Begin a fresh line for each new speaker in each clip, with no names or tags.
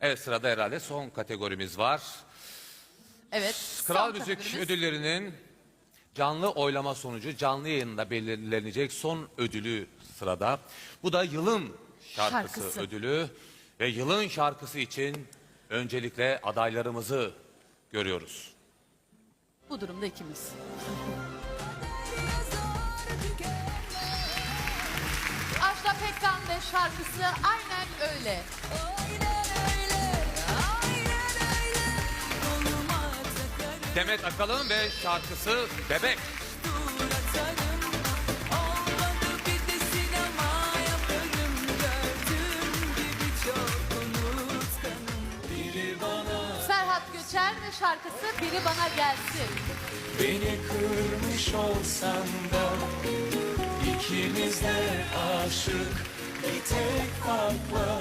Evet sırada herhalde son kategorimiz var.
Evet.
Kral
son
Müzik
kategorimiz.
ödüllerinin canlı oylama sonucu canlı yayında belirlenecek son ödülü sırada. Bu da yılın şarkısı,
Şarkısı.
ödülü ve yılın şarkısı için öncelikle adaylarımızı görüyoruz.
Bu durumda ikimiz. Ve şarkısı aynen öyle.
Demet Akalın ve şarkısı Bebek.
Serhat Göçer ve şarkısı Biri Bana Gelsin.
Beni kırmış olsan da ikimiz de aşık bir tek farkla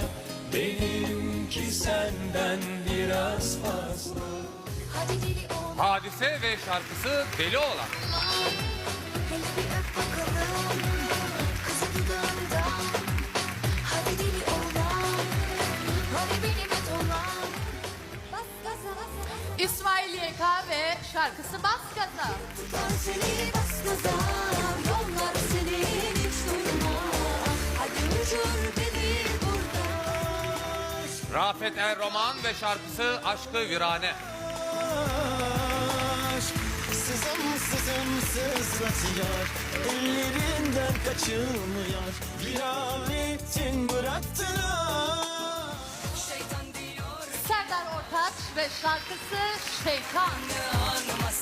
benimki senden biraz fazla.
Hadi deli ol,
Hadise ve şarkısı Deli Olan.
hele bir öp bakalım Kızı dudağından Hadi deli olan Hadi benim et olan Bas gaza bas gaza
İsmail YK ve şarkısı Bas Gaza.
Tutar seni bas gaza
Rafet Er Roman ve şarkısı Aşkı Virane.
Sızım sızım sızlatıyor Ellerinden kaçılmıyor için bıraktılar
Serdar Ortaç ve şarkısı Şeytan.
Jürimiz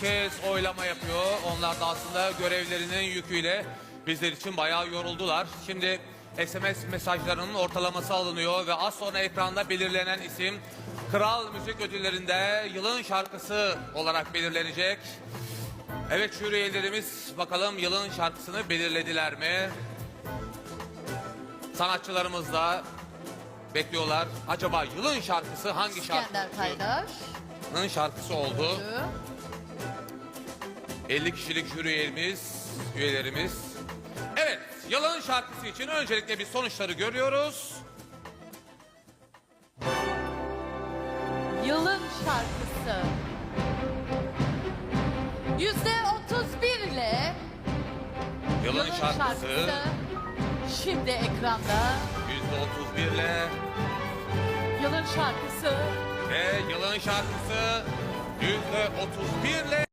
kez oylama yapıyor. Onlar da aslında görevlerinin yüküyle bizler için bayağı yoruldular. Şimdi SMS mesajlarının ortalaması alınıyor ve az sonra ekranda belirlenen isim Kral Müzik Ödülleri'nde yılın şarkısı olarak belirlenecek. Evet jüri üyelerimiz bakalım yılın şarkısını belirlediler mi? Sanatçılarımız da bekliyorlar. Acaba yılın şarkısı hangi şarkı?
İskender.
Yılın şarkısı oldu. 50 kişilik jüri üyemiz, üyelerimiz. Evet, yılın şarkısı için öncelikle bir sonuçları görüyoruz.
Yılın şarkısı. Yüzde 31 ile
Yılın, şarkısı,
şimdi ekranda.
%31 ile
Yılın şarkısı
ve yılın şarkısı %31 ile